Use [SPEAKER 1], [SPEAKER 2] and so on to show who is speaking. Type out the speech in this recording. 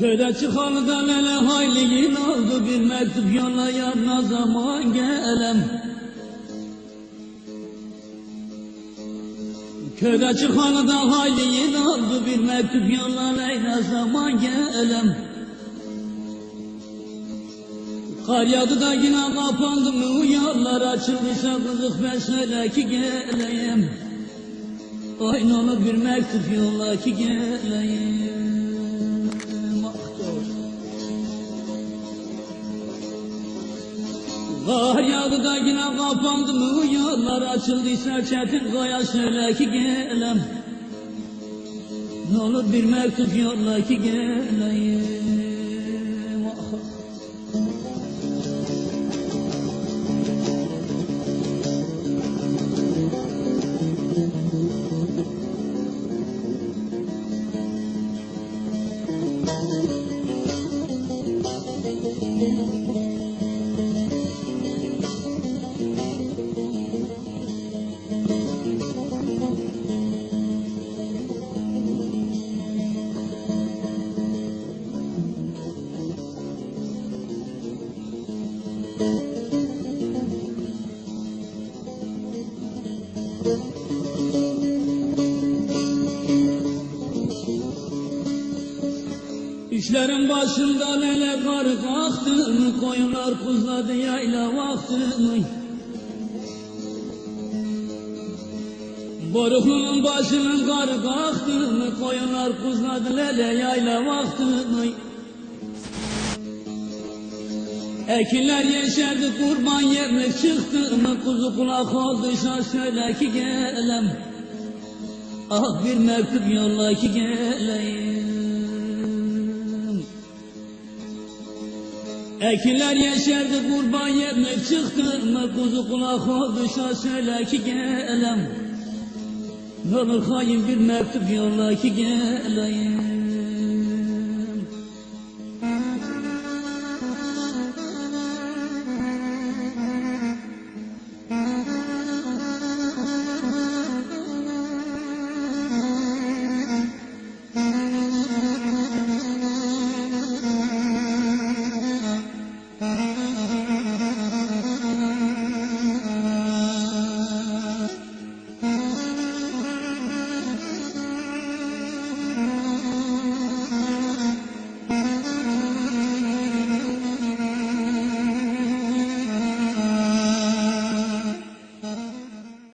[SPEAKER 1] Köyde çıkanıdan ele hayliğin oldu bir mektup yolla yarına zaman gelem. Köyde çıkanıdan hayliğin oldu bir mektup yolla Leyla zaman gelem. Kar yağdı da yine kapandı mı yollar açıldıysa kızık ben söyle ki geleyim. Ay ne olur bir mektup yolla ki geleyim. Kar yağdı da yine kapandı mı yollar açıldıysa çetin koya söyle ki gelem. Ne olur bir mektup yolla ki geleyim. Ah. İşlerin başında lele karı kalktı mı Koyunlar kuzladı yayla vakti mi Boruklunun başının karı kalktı mı Koyunlar kuzladı lele yayla vakti mi Ekinler yeşerdi kurban yerine çıktı. Mı Kuzu kulak olduysa söyle ki gelem. Ah bir mektup yolla ki geleyim. Ekinler yeşerdi kurban yerine çıktı. Mı Kuzu kulak olduysa söyle ki gelem. Ne olur hain bir mektup yolla ki geleyim